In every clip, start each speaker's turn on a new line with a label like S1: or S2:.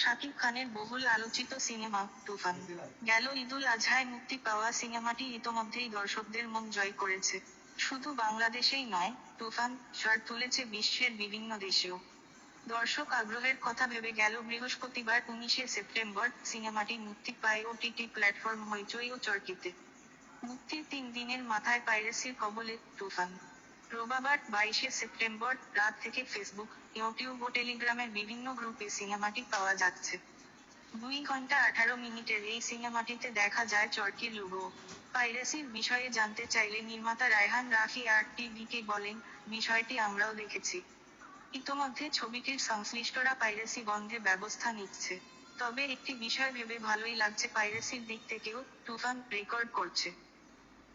S1: শাকিব খানের বহুল আলোচিত সিনেমা, তুফান। গেল ঈদুল আজহায় মুক্তি পাওয়া সিনেমাটি ইতোমধ্যেই দর্শকদের মন জয় করেছে। শুধু বাংলাদেশেই নয়, তুফান ঝড় তুলেছে বিশ্বের বিভিন্ন দেশেও। দর্শক আগ্রহের কথা ভেবে গেল বৃহস্পতিবার উনিশে সেপ্টেম্বর সিনেমাটি মুক্তি পায় ওটিটি প্ল্যাটফর্ম হইচই ও চরকিতে। মুক্তির তিন দিনের মাথায় পাইরেসির কবলে তুফান। রোববার বাইশে সেপ্টেম্বর রাত থেকে ফেসবুক, ইউটিউব ও টেলিগ্রামের বিভিন্ন গ্রুপে সিনেমাটি পাওয়া যাচ্ছে। দুই ঘণ্টা আঠারো মিনিটের এই সিনেমাটিতে দেখা যায় চরকি লুগো পাইরেসির বিষয়ে জানতে চাইলে নির্মাতা রায়হান রাফি আর টিভিকে বলেন, বিষয়টি আমরাও দেখেছি। ইতোমধ্যে ছবিটির সংশ্লিষ্টরা পাইরেসি বন্ধে ব্যবস্থা নিচ্ছে। তবে একটি বিষয় ভেবে ভালোই লাগছে, পাইরেসির দিক থেকেও তুফান রেকর্ড করছে।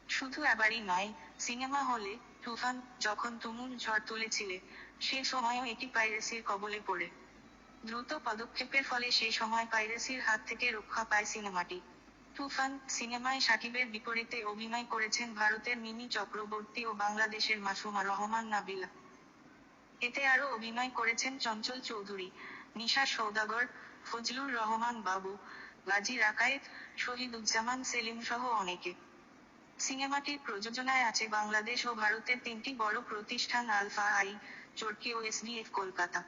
S1: শুধু এবারই নয়, সিনেমা হলে তুফান যখন তুমুল ঝড় তুলেছিলে, সে সময়ও এটি পাইরেসির কবলে পড়ে। দ্রুত পদক্ষেপের ফলে সেই সময় পাইরেসির হাত থেকে রক্ষা পায় সিনেমাটি। তুফান সিনেমায় সাকিবের বিপরীতে অভিনয় করেছেন ভারতের মিমি চক্রবর্তী ও বাংলাদেশের মাসুমা রহমান নাবিলা। এতে আরও অভিনয় করেছেন চঞ্চল চৌধুরী, নিশা সৌদাগর ফজলুর রহমান বাবু, গাজী রাকায়েত, শহীদুজ্জামান সেলিম সহ অনেকে। সিনেমাটির প্রযোজনায় আছে বাংলাদেশ ও ভারতের তিনটি বড় প্রতিষ্ঠান আলফা আই, চরকি ও এসডিএফ কলকাতা।